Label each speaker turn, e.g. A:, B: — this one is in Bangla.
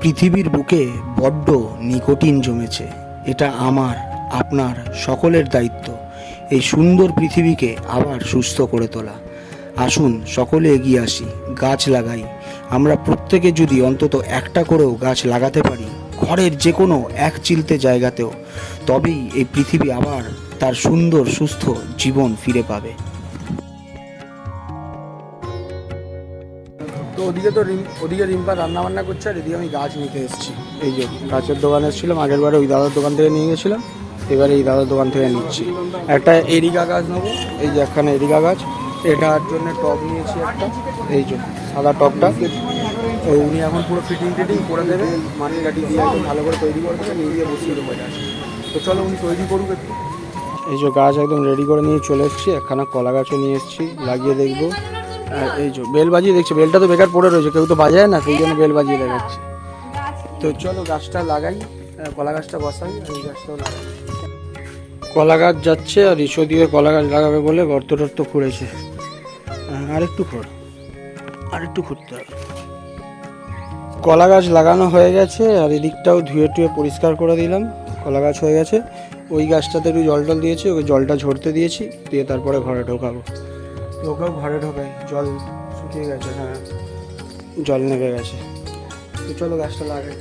A: পৃথিবীর বুকে বড্ড নিকোটিন জমেছে। এটা আমার, আপনার, সকলের দায়িত্ব। এই সুন্দর পৃথিবীকে আবার সুস্থ করে তোলা। আসুন, সকলে এগিয়ে আসি, গাছ লাগাই। আমরা প্রত্যেকে যদি অন্তত একটা করেও গাছ লাগাতে পারি, ঘরের যে কোনো এক চিলতে জায়গাতেও, তবেই এই পৃথিবী আবার তার সুন্দর, সুস্থ জীবন ফিরে পাবে। তো ওদিকে তো রিম ওদিকে রিম্পা রান্না বান্না করছে, আর এদিকে আমি গাছ নিতে এসেছি। এই যে গাছের দোকানে এসেছিলাম, আগের বারে ওই দাদার দোকান থেকে নিয়ে গেছিলাম, এবারে এই দাদার দোকান থেকে নিচ্ছি। একটা এরিকা গাছ নেব, এই যে একখানে এরিকা গাছ, এটার জন্য টব নিয়েছি একটা, এই যে সাদা টবটা। তো উনি এখন পুরো ফিটিং টিটিং করে দেবে কাটি দিয়ে একদম ভালো করে তৈরি করে দেবে, নিয়ে গিয়ে বসিয়ে দেবো তো চলো উনি তৈরি করুক একটু। এই যে গাছ একদম রেডি করে নিয়ে চলে এসেছি, একখানা কলা গাছও নিয়ে এসেছি, লাগিয়ে দেখব। আর এই যে বেল বাজিয়ে দেখছি বেলটা তো বেকার পড়ে রয়েছে কেউ তো বাজায় না সেই জন্য বেল বাজিয়ে দেখাচ্ছি। তো চলো গাছটা লাগাই কলা গাছটা বসাই আর এই গাছটাও লাগাই। কলা গাছ যাচ্ছে আর ইসো দিয়ে কলা গাছ লাগাবে বলে গর্ত টর্ত খুঁড়েছে। আহ, আরেকটু খোঁড় আরেকটু খুঁড়তে হবে। কলা গাছ লাগানো হয়ে গেছে আর এদিকটাও ধুয়ে টুয়ে পরিষ্কার করে দিলাম কলা গাছ হয়ে গেছে। ওই গাছটাতে একটু জল টল দিয়েছি ওকে জলটা ঝরতে দিয়েছি দিয়ে তারপরে ঘরে ঢোকাবো। ওকেও ঘরে ঢোকাই জল শুকিয়ে গেছে। হ্যাঁ জল নেমে গেছে। তো চলো গাছটা লাগাই।